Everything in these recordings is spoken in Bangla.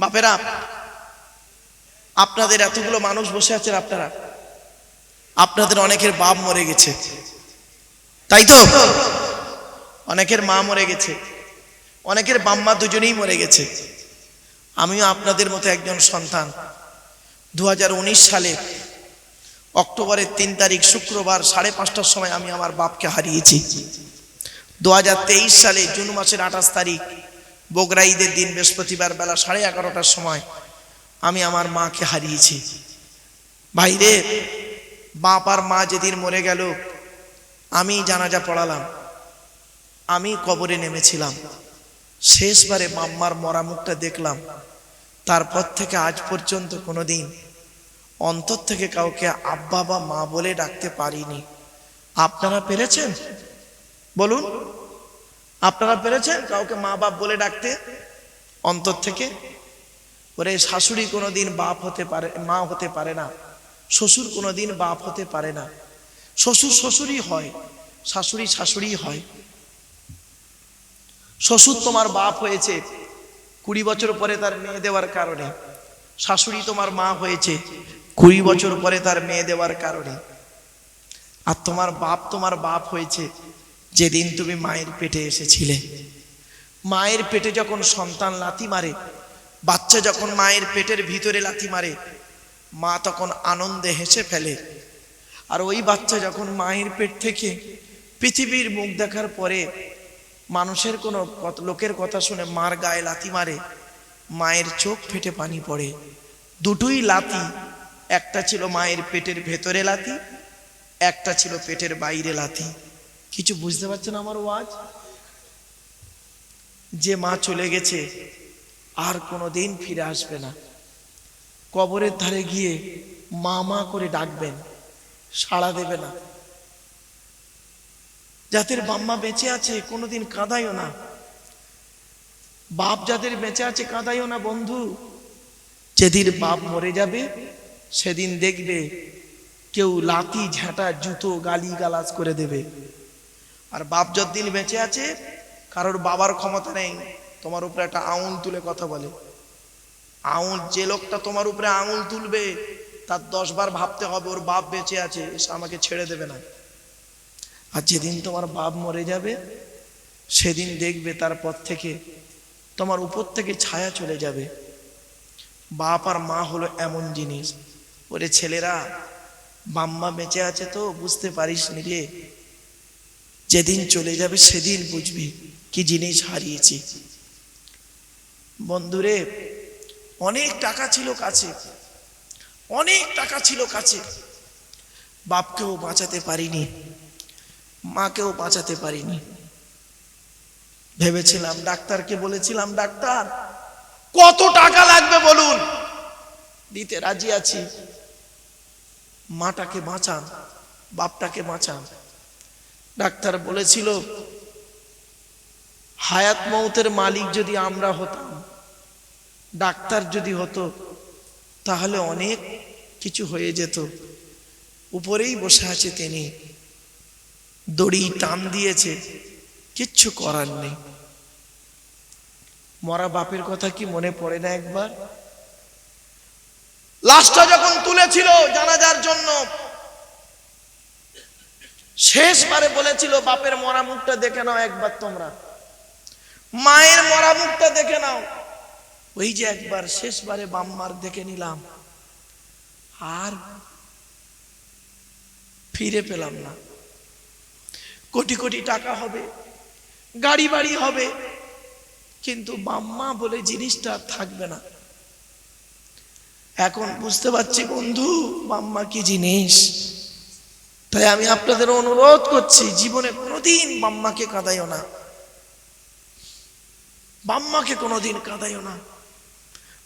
বাপেরা আপনাদের এতগুলো মানুষ বসে আছেন আপনারা, আপনাদের অনেকের বাপ মরে গেছে। তাই তো? অনেকের মা মরে গেছে, অনেকের বাম্মা দুজনেই মরে গেছে। আমিও আপনাদের মতো একজন সন্তান। দু হাজার উনিশ সালে অক্টোবরের তিন তারিখ শুক্রবার সাড়ে পাঁচটার সময় আমি আমার বাপকে হারিয়েছি। দু হাজার তেইশ সালে জুন মাসের আঠাশ তারিখ বগরা ঈদের দিন বৃহস্পতিবার বেলা সাড়ে এগারোটার সময় আমি আমার মাকে হারিয়েছি। বাইরে বাপ আর মা যেদিন মরে গেল, আমি জানাজা পড়ালাম। আমি কবরে নেমেছিলাম। শেষবারে মাম্মার মরা মুখটা দেখলাম। তারপর থেকে আজ পর্যন্ত কোনো দিন অন্তর থেকে কাউকে আব্বা বা মা বলে ডাকতে পারিনি। আপনারা পেরেছেন? বলুন। আপনারা পেরেছেন? কাউকে মা বাপ বলে ডাকতে? অন্তর থেকে? ওরে, শাশুড়ি কোনোদিন বাপ হতে পারে, মা হতে পারে না। শ্বশুর কোনোদিন বাপ হতে পারে না। শ্বশুর শ্বশুরই হয়, শাশুড়ি শাশুড়ি হয়। শ্বশুর তোমার বাপ হয়েছে, কুড়ি বছর পরে তার মেয়ে দেওয়ার কারণে। শাশুড়ি তোমার মা হয়েছে, কুড়ি বছর পরে তার মেয়ে দেওয়ার কারণে। আর তোমার বাপ তোমার বাপ হয়েছে যেদিন তুমি মায়ের পেটে এসেছিলে। মায়ের পেটে যখন সন্তান লাথি মারে, বাচ্চা যখন মায়ের পেটের ভিতরে লাথি মারে, মা তখন আনন্দে হেসে ফেলে। আর ওই বাচ্চা যখন মায়ের পেট থেকে পৃথিবীর মুখ দেখার পরে মানুষের কোনো লোকের কথা শুনে মার গায়ে লাথি মারে, মায়ের চোখ ফেটে পানি পড়ে। দুটোই লাথি, একটা ছিল মায়ের পেটের ভেতরে লাথি, একটা ছিল পেটের বাইরে লাথি। কিছু বুঝতে পারছেন আমার ওয়াজ? যে মা চলে গেছে, আর কোনো দিন ফিরে আসবে না। কবরের ধারে গিয়ে মা মা করে ডাকবেন, সাড়া দেবে না। যাদের বাম্মা বেঁচে আছে, কোনোদিন কাঁদাইও না। বাপ যাদের বেঁচে আছে কাঁদাইও না, বন্ধু। যেদিন বাপ মরে যাবে, সেদিন দেখবে কেউ লাতি ঝাঁটা, জুতো গালি গালাজ করে দেবে। আর বাপ যতদিন বেঁচে আছে, কারোর বাবার ক্ষমতা নেই, তোমার উপরে একটা আঙুল তুলে কথা বলে। আঙুল, যে লোকটা তোমার উপরে আঙুল তুলবে, তার দশ বার ভাবতে হবে, ওর বাপ বেঁচে আছে, এসে আমাকে ছেড়ে দেবে না। আর যেদিন তোমার বাপ মরে যাবে, সেদিন দেখবে তারপর থেকে তোমার উপর থেকে ছায়া চলে যাবে। বাপ আর মা হলো এমন জিনিস। ওরে ছেলেরা, বাম্মা বেঁচে আছে তো, বুঝতে পারিস নি রে যেদিন চলে যাবে সেদিন বুঝবি কি জিনিস হারিয়েছি। বন্ধুরে, অনেক টাকা ছিল কাছে, অনেক টাকা ছিল কাছে। বাপকেও বাঁচাতে পারিনি, মাকেও বাঁচাতে পারিনি। ভেবেছিলাম ডাক্তারকে বলেছিলাম, ডাক্তার, কত টাকা লাগবে বলুন? দিতে রাজি আছি। মাটাকে বাঁচান, বাপটাকে বাঁচান। ডাক্তার বলেছিল, হায়াত মৌতের মালিক যদি আমরা হতাম, ডাক্তার যদি হতো, তাহলে অনেক কিছু হয়ে যেত। উপরেই বসে আছে তিনি। দড়ি টান দিয়েছে, কিচ্ছু করার নেই। মরা বাপের কথা কি মনে পড়ে না একবার? লাশটা যখন তুলেছিল জানাজার জন্য শেষবারে বলেছিল, বাপের মরা মুখটা দেখে নাও একবার তোমরা। মায়ের মরা মুখটা দেখে নাও। ওই যে একবার শেষবারে বাম্মার দেখে নিলাম। আর ফিরে পেলাম না। কোটি কোটি টাকা হবে, গাড়ি বাড়ি হবে, কিন্তু বাম্মা বলে জিনিসটা থাকবে না। এখন বুঝতে পারছি বন্ধু, বাম্মা কি জিনিস? তাই আমি আপনাদের অনুরোধ করছি, জীবনে কোনোদিন বাম্মাকে কাঁদাইও না। বাম্মাকে কোনোদিন কাঁদাইও না।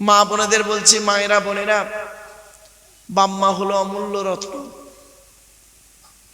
মা বোনেদের বলছি, মায়েরা বোনেরা, বাম্মা হলো অমূল্য রত্ন।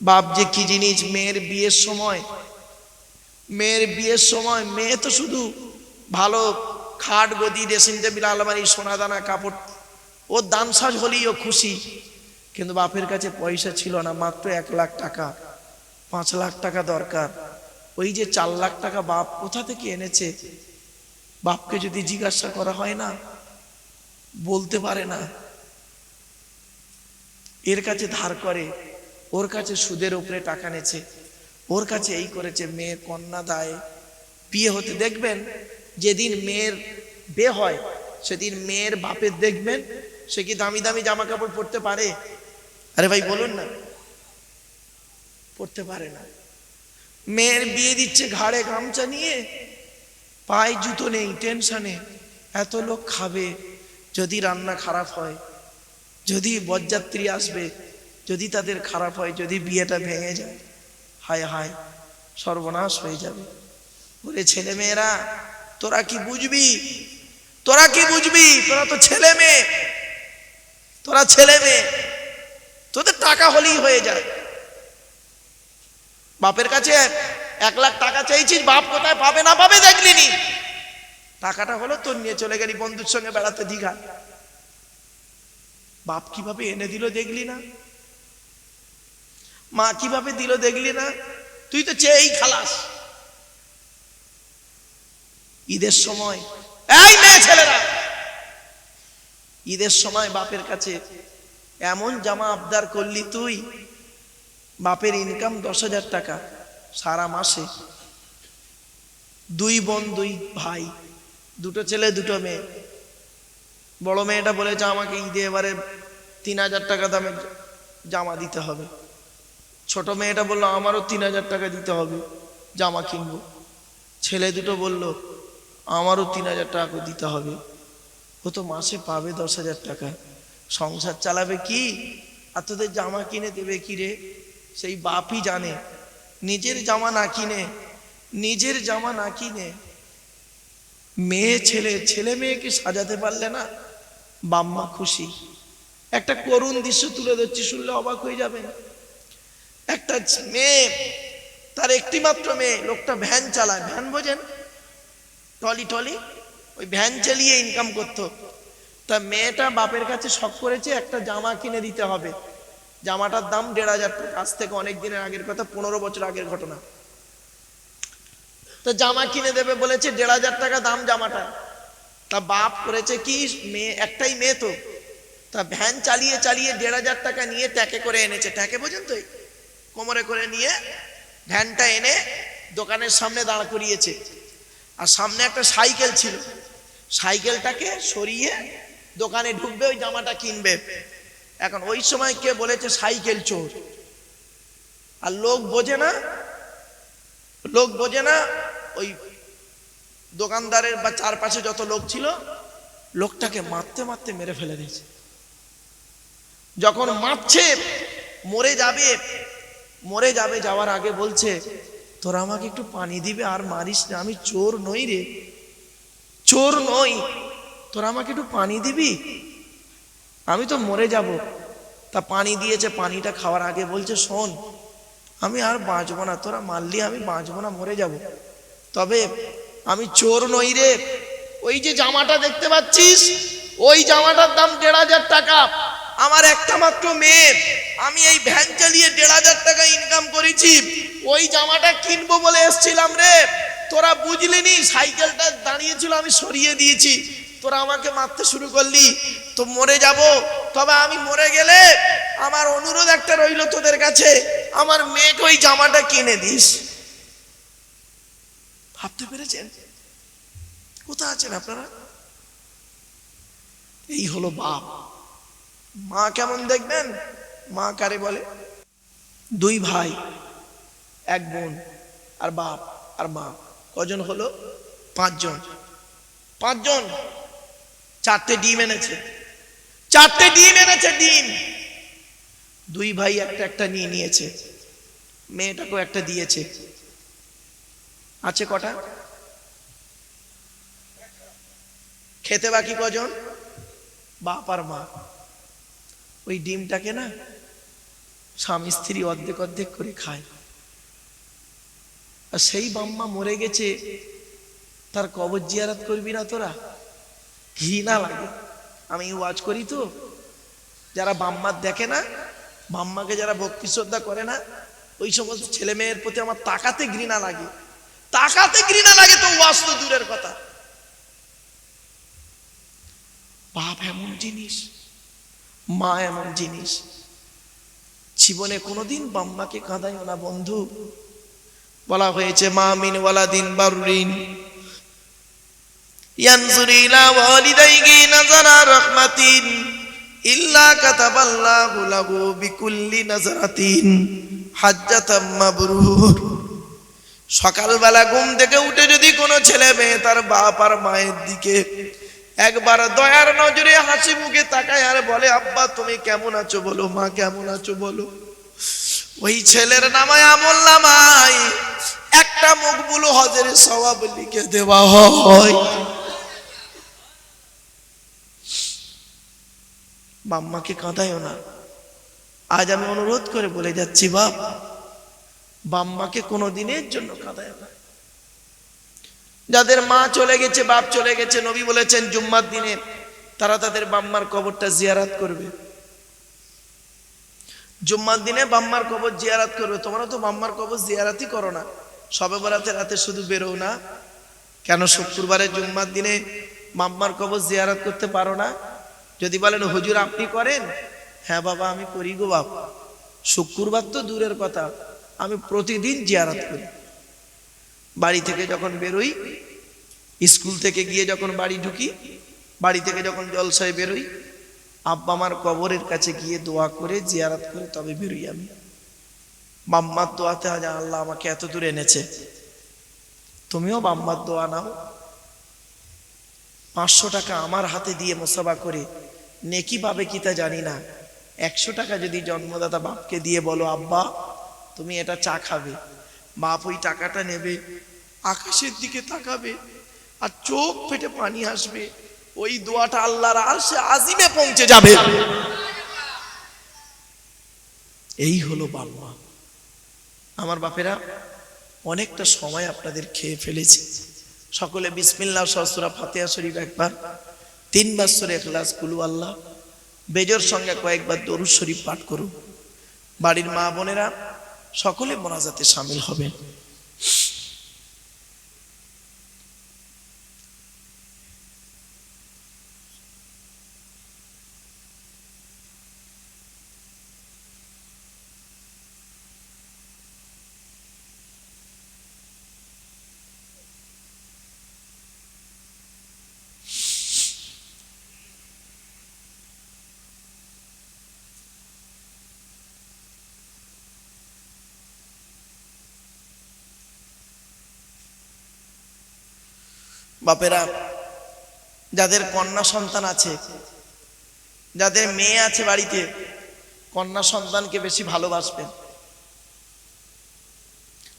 বাপ যে কি জিনিস, মেয়ের বিয়ের সময়, মেয়ের বিয়ের সময়, মেয়ে তো শুধু ভালো খাট গদি ড্রেসিং টেবিল আলমারি সোনা দানা কাপড়, ও দান সাজ হলেই ও খুশি। কিন্তু বাপের কাছে পয়সা ছিল না, মাত্র এক লাখ টাকা, পাঁচ লাখ টাকা দরকার। ওই যে চার লাখ টাকা বাপ কোথা থেকে এনেছে? বাপকে যদি জিজ্ঞাসা করা হয় না, বলতে পারে না। এর কাছে ধার করে, ওর কাছে সুদের উপরে টাকা নেছে। ওর কাছে এই করেছে মেয়ে কন্যা দায়। বিয়ে হতে দেখবেন, যেদিন মেয়ের বে হয়, সেদিন মেয়ের বাপের দেখবেন, সে কি দামি দামি জামা কাপড় পরতে পারে? আরে ভাই বলুন না। পড়তে পারে না। মেয়ের বিয়ে দিচ্ছে ঘাড়ে গামছা নিয়ে। পায়ে জুতো নেই, টেনশনে। এত লোক খাবে, যদি রান্না খারাপ হয়, যদি বরযাত্রী আসবে, যদি তাদের খারাপ হয়, যদি বিয়েটা ভেঙে যায়, হায় হায়, সর্বনাশ হয়ে যাবে। বলে ছেলে মেয়েরা তোরা কি বুঝবি? তোরা কি বুঝবি? তোরা তো ছেলে মেয়ে তোরা ছেলে মেয়ে তোদের টাকা হলেই হয়ে যায়। বাপের কাছে এক লাখ টাকা চাইছিস, বাপ কোথায় পাবে না পাবে দেখলি নি। টাকাটা হলো তোর নিয়ে চলে গেলি বন্ধুর সঙ্গে বেড়াতে দীঘা। বাপ কীভাবে এনে দিল দেখলি না? মা কীভাবে দিল দেখলি না? তুই তো চেয়েই খালাস। ঈদের সময়, এই মেয়ে ছেলেরা, ঈদের সময় বাপের কাছে এমন জামা আবদার করলি তুই, বাপের ইনকাম দশ হাজার টাকা সারা মাসে। দুই বোন, দুই ভাই, দুটো ছেলে, দুটো মেয়ে। বড় মেয়েটা বলেছে, আমাকে ঈদে এবারে তিন হাজার টাকা দামে জামা দিতে হবে। ছোট মেয়েটা বলল, আমারও তিন হাজার টাকা দিতে হবে, জামা কিনবো। ছেলে দুটো বলল, আমারও তিন হাজার টাকা দিতে হবে। ও তো মাসে পাবে দশ হাজার টাকা। সংসার চালাবে কি? আর তোদের জামা কিনে দেবে কি রে? সেই বাপই জানে। নিজের জামা না কিনে, নিজের জামা না কিনে মেয়ে, ছেলে ছেলে মেয়েকে সাজাতে পারলে না? বাম্মা খুশি। একটা করুণ দৃশ্য তুলে ধরছি, শুনলে অবাক হয়ে যাবে। একটা মেয়ে, তার একটি মাত্র মেয়ে, লোকটা ভ্যান চালায়। ভ্যান বোঝেন? টলি টলি ওই ভ্যান চালিয়ে ইনকাম করতো। তা মেয়েটা বাপের কাছে শখ করেছে একটা জামা কিনে দিতে হবে। জামাটার দাম দেড় হাজার টাকা। আজ থেকে অনেক দিনের আগের কথা, পনেরো বছর আগের ঘটনা। তো জামা কিনে দেবে বলেছে, দেড় হাজার টাকা দাম জামাটা। তা বাপ করেছে কি, মেয়ে, একটাই মেয়ে তো। তা ভ্যান চালিয়ে চালিয়ে দেড় হাজার টাকা নিয়ে ট্যাকে করে এনেছে। ট্যাকে বোঝেন তো কোমরে করে নিয়ে ভ্যানটা এনে দোকানের সামনে দাঁড় করিয়েছে। আর সামনে একটা সাইকেল ছিল। সাইকেলটাকে সরিয়ে দোকানে ঢুকবে, ওই জামাটা কিনবে। এখন ওই সময় কে বলেছে, সাইকেল চোর। আর লোক বোঝে না, লোক বোঝে না, ওই দোকানদারের বা চারপাশে যত লোক ছিল, লোকটাকে মারতে মারতে মেরে ফেলে দিয়েছে। যখন মারছে, মরে যাবে মরে যাবে যাওয়ার আগে বলছে, তোরা আমাকে একটু পানি দিবে আর মারিস না, আমি চোর নই রে। চোর নই তোরা আমাকে একটু পানি দিবি? আমি তো মরে যাব। তা পানি দিয়েছে, পানিটা খাওয়ার আগে বলছে, শোন, আমি আর বাঁচবো না। তোরা মারলি, আমি বাঁচবো না, মরে যাব। তবে আমি চোর নই রে। ওই যে জামাটা দেখতে পাচ্ছিস? ওই জামাটার দাম দেড় হাজার টাকা। আমার একটা মাত্র মেয়ে। আমি এই ভ্যান চালিয়ে দেড় হাজার টাকা ইনকাম করেছি। ওই জামাটা কিনবো বলে এসছিলাম রে। তোরা বুঝলি নি? সাইকেলটা দাঁড়িয়েছিল আমি সরিয়ে দিয়েছি। তোরা আমাকে মারতে শুরু করলি, তো মরে যাব। তবে আমি মরে গেলে আমার অনুরোধ একটা রইল তোদের কাছে, আমার মেয়েকে ওই জামাটা কিনে দিস। ভাবতে পেরেছেন? কোথায় আছেন আপনারা? এই হলো বাপ মা কেমন দেখবেন? মা কারে বলে? দুই ভাই, এক বোন, আর বাপ, আর মা। কজন হলো? পাঁচজন। পাঁচজন। চারটে ডিম এনেছে। চারটে ডিম এনেছে, ডিম। দুই ভাই একটা একটা নিয়ে নিয়েছে। মেয়েটাকেও একটা দিয়েছে। আছে কটা? খেতে বাকি কজন? বাপ আর মা। ওই ডিমটাকে না স্বামী স্ত্রী অর্ধেক অর্ধেক করে খায়। আর সেই বাম্মা মরে গেছে, তার কবর জিয়ারাত করবি না তোরা? ঘৃণা লাগে। আমি ওয়াজ করি তো, যারা বাম্মার দেখে না, বাম্মাকে যারা ভক্তি শ্রদ্ধা করে না, ওই সমস্ত ছেলে মেয়ের প্রতি আমার তাকাতে ঘৃণা লাগে। তাকাতে ঘৃণা লাগে তো ওয়াজ তো দূরের কথা। বাপ এমন জিনিস, মা এমন জিনিস। জীবনে কোনোদিন বাম্মাকে কাঁদাইও না, বন্ধু। বলা হয়েছে, মা মিন ওয়ালাদিন বারুরিন। ইয়ানজুর ইলা ওয়ালিদাইহি নাজারা রাহমাতিন ইল্লা কাতাবাল্লাহু লাহু বিকুল্লি নাজারাতিন হাজ্জাতাম মাবরুর। সকালবেলা ঘুম থেকে উঠে যদি কোনো ছেলে মেয়ে তার বাপ আর মায়ের দিকে একবার দয়ার নজরে হাসি মুখে তাকায় আর বলে, আব্বা, তুমি কেমন আছো বলো, মা কেমন আছো বলো? ওই ছেলের নামায় আমল নামায় একটা মকবুল হজের সওয়াব লিখে দেওয়া হয়। বাম্মাকে কাঁদায়ও না। আজ আমি অনুরোধ করে বলে যাচ্ছি, বাপ, বাম্মাকে কোনো দিনের জন্য কাঁদায় না। যাদের মা চলে গেছে, বাপ চলে গেছে, নবী বলেছেন, জুম্মার দিনে তারা তাদের বাম্মার কবরটা জিয়ারাত করবে। জুম্মার দিনে বাম্মার কবর জিয়ারাত করবে, তোমরা তো বাম্মার কবর জিয়ারাতই করো না। সবে বরাতে রাতে শুধু বেরো না। কেন শুক্রবারে জুম্মার দিনে বাম্মার কবর জিয়ারাত করতে পারো না? যদি বলেন, হুজুর, আপনি করেন? হ্যাঁ বাবা, আমি করি গো বাপ। শুক্রবার তো দূরের কথা। আমি প্রতিদিন জিয়ারাত করি। বাড়ি থেকে যখন বেরোই, স্কুল থেকে গিয়ে যখন বাড়ি ঢুকি, বাড়ি থেকে যখন জলসায় বেরোই, আব্বা আমার কবরের কাছে গিয়ে দোয়া করে জিয়ারাত করে তবে বেরোই আমি। বাম্মার দোয়াতে আজ আল্লাহ আমাকে এত দূর এনেছে। তুমিও বাম্মার দোয়া নাও। পাঁচশো টাকা আমার হাতে দিয়ে মোসাবা করে নেকি পাবে কি তা জানি না। একশো টাকা যদি জন্মদাতা বাপকে দিয়ে বলো, আব্বা, তুমি এটা চা খাবে। বাপ ওই টাকাটা নেবে, আকাশের দিকে তাকাবে আর চোখ ফেটে পানি আসবে। ওই দোয়াটা আল্লাহর আরশে আজিমে পৌঁছে যাবে। এই হলো বাম্মা আমার বাপেরা, অনেকটা সময় আপনাদের খেয়ে ফেলেছে। সকলে বিসমিল্লাহ সহসুরা ফাতেহা শরীফ একবার তিনবার সরে এখলাস কুলু আল্লাহ। বেজর সঙ্গে কয়েকবার দরুদ শরীফ পাঠ করুন। বাড়ির মা বোনেরা সকলে মোনাজাতে সামিল হবেন। বাপেরা, যাদের কন্যা সন্তান আছে, যাদের মেয়ে আছে বাড়িতে, কন্যা সন্তানকে বেশি ভালোবাসবেন।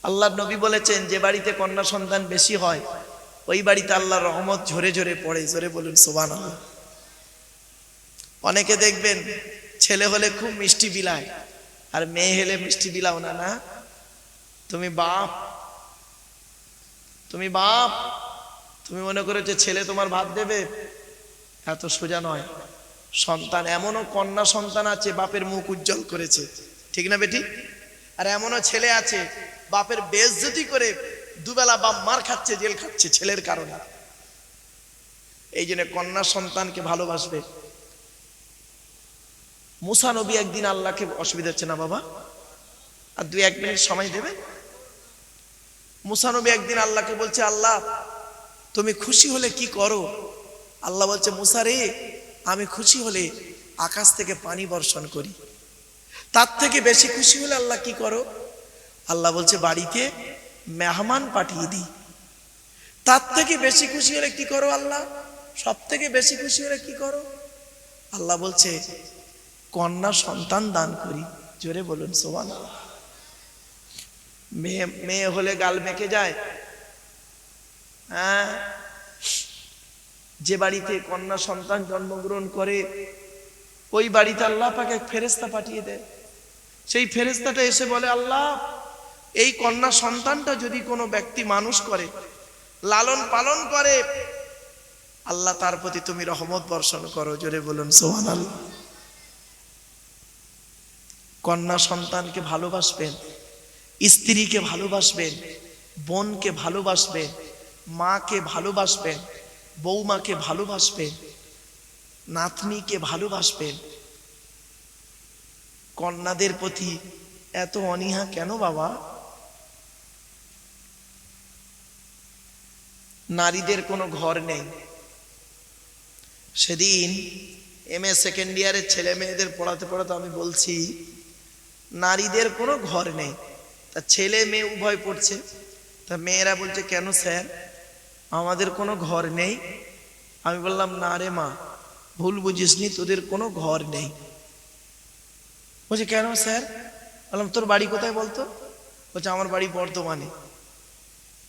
আল্লাহ নবী বলেছেন, যে বাড়িতে কন্যা সন্তান বেশি হয়, ওই বাড়িতে আল্লাহর রহমত ঝরে ঝরে পড়ে। জোরে বলুন সোবান অনেকে দেখবেন, ছেলে হলে খুব মিষ্টি বিলায়, আর মেয়ে হলে মিষ্টি বিলাও না না? তুমি বাপ তুমি বাপ তুমি মনে করেছ ছেলে তোমার ভাত দেবে? এত সোজা নয়। সন্তান এমনও কন্যা সন্তান আছে, বাপের মুখ উজ্জ্বল করেছে। ঠিক না বেটি? আর এমনও ছেলে আছে, বাপের বেজ্জতি করে দুবেলা বাপ মার খাচ্ছে, জেল খাচ্ছে ছেলের কারণে। এই জন্য কন্যা সন্তানকে ভালোবাসবে। মুসা নবী একদিন আল্লাহকে অসুবিধা হচ্ছে না বাবা? আর দুই এক মিনিট সময় দেবে? মুসা নবী একদিন আল্লাহকে বলছে, আল্লাহ তুমি খুশি হলে কি করো? আল্লাহ বলছে, মুসা রে, আমি খুশি হলে আকাশ থেকে পানি বর্ষণ করি। তার থেকে বেশি খুশি হলে আল্লাহ কি করো? আল্লাহ বলছে, বাড়িতে মেহমান পাঠিয়ে দিই। তার থেকে বেশি খুশি হলে কি করো আল্লাহ? সব থেকে বেশি খুশি হলে কি করো? আল্লাহ বলছে, কন্যা সন্তান দান করি। জোরে বলুন সোমান মেয়ে মেয়ে হলে গাল মেখে যায় হ্যাঁ? যে বাড়িতে কন্যা সন্তান জন্মগ্রহণ করে, ওই বাড়িতে আল্লাহ পাকে এক ফেরেস্তা পাঠিয়ে দেয়। সেই ফেরেস্তাটা এসে বলে, আল্লাহ, এই কন্যা সন্তানটা যদি কোনো ব্যক্তি মানুষ করে, লালন পালন করে, আল্লাহ তার প্রতি তুমি রহমত বর্ষণ করো। জোরে বলুন সোহান আল্লাহ কন্যা সন্তানকে ভালোবাসবেন, স্ত্রীকে ভালোবাসবেন, বোনকে ভালোবাসবেন মাকে ভালোবাসবেন বৌমাকে ভালোবাসবেন নাতনিকে ভালোবাসবেন কন্যাদের প্রতি এত অনীহা কেন বাবা? নারীদের কোনো ঘর নেই। সেদিন এম এ সেকেন্ড ইয়ারের ছেলে মেয়েদের পড়াতে পড়াতে আমি বলছি, নারীদের কোনো ঘর নেই। তা ছেলে মেয়ে উভয় পড়ছে। তা মেয়েরা বলছে, কেন স্যার? আমাদের কোনো ঘর নেই। আমি বললাম না রে মা ভুল বুঝিসনি তোদের কোনো ঘর নেই। বলছে কেন স্যার? বললাম তোর বাড়ি কোথায় বলতো? বলছে আমার বাড়ি বর্ধমানে।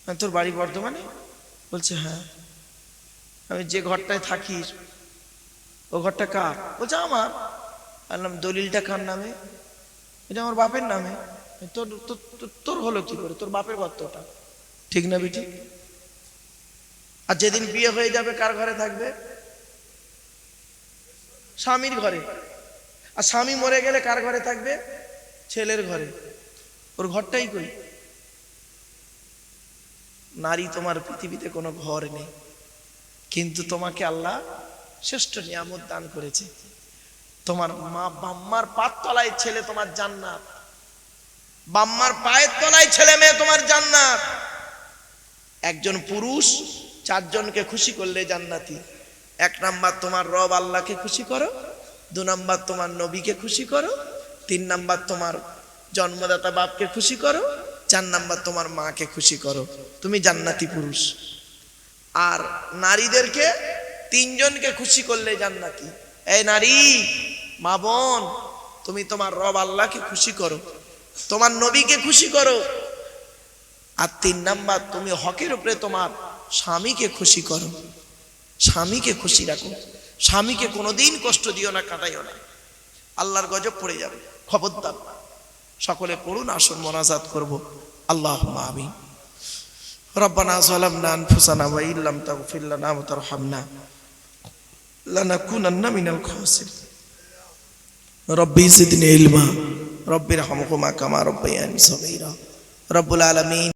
আমি, তোর বাড়ি বর্ধমানে? বলছে হ্যাঁ। আমি যে ঘরটায় থাকি ও ঘরটা কার? বলছে আমার। বললাম দলিলটা কার নামে? এটা আমার বাপের নামে। তোর তোর- হলো কি করে? তোর বাপের গর্তটা। ঠিক না বিটি? আর যেদিন বিয়ে হয়ে যাবে, কার ঘরে থাকবে? স্বামীর ঘরে। আর স্বামী মরে গেলে কার ঘরে থাকবে? ছেলের ঘরে। ওর ঘরটাই কই? নারী তোমার পৃথিবীতে কোনো ঘর নেই। কিন্তু তোমাকে আল্লাহ শ্রেষ্ঠ নিয়ামত দান করেছে। তোমার মা বাম্মার পাত তলায় ছেলে তোমার জান্নাত। বাম্মার পায়ের তলায় ছেলে মেয়ে তোমার জান্নাত। একজন পুরুষ চারজনকে খুশি করলে জান্নাতি। এক নাম্বার তোমার রব আল্লাহকে খুশি করো, দু নাম্বার তোমার নবীকে খুশি করো, তিন নাম্বার তোমার জন্মদাতা বাপকে খুশি করো, চার নাম্বার তোমার মাকে খুশি করো। তুমি জান্নাতি পুরুষ। আর নারীদেরকে তিনজনকে খুশি করলে জান্নাতি। এই নারী, মা বোন, তুমি তোমার রব আল্লাহকে খুশি করো, তোমার নবীকে খুশি করো। আর তিন নাম্বার তুমি হকের উপরে তোমার স্বামীকে খুশি করো স্বামীকে খুশি রাখো স্বামীকে কোনোদিন কষ্ট দিও না কাটাইও না আল্লাহর গজব পড়ে যাবে খবরদার না। সকলে পড়ুন আসুন মোনাজাত করব আল্লাহ আমিন ربنا ظلمنا أنفسنا وإن لم تغفر لنا وترحمنا لنكونن من الخاسرين ربي زدني علما ربي ارحمهما كما ربياني صغيرا رب العالمين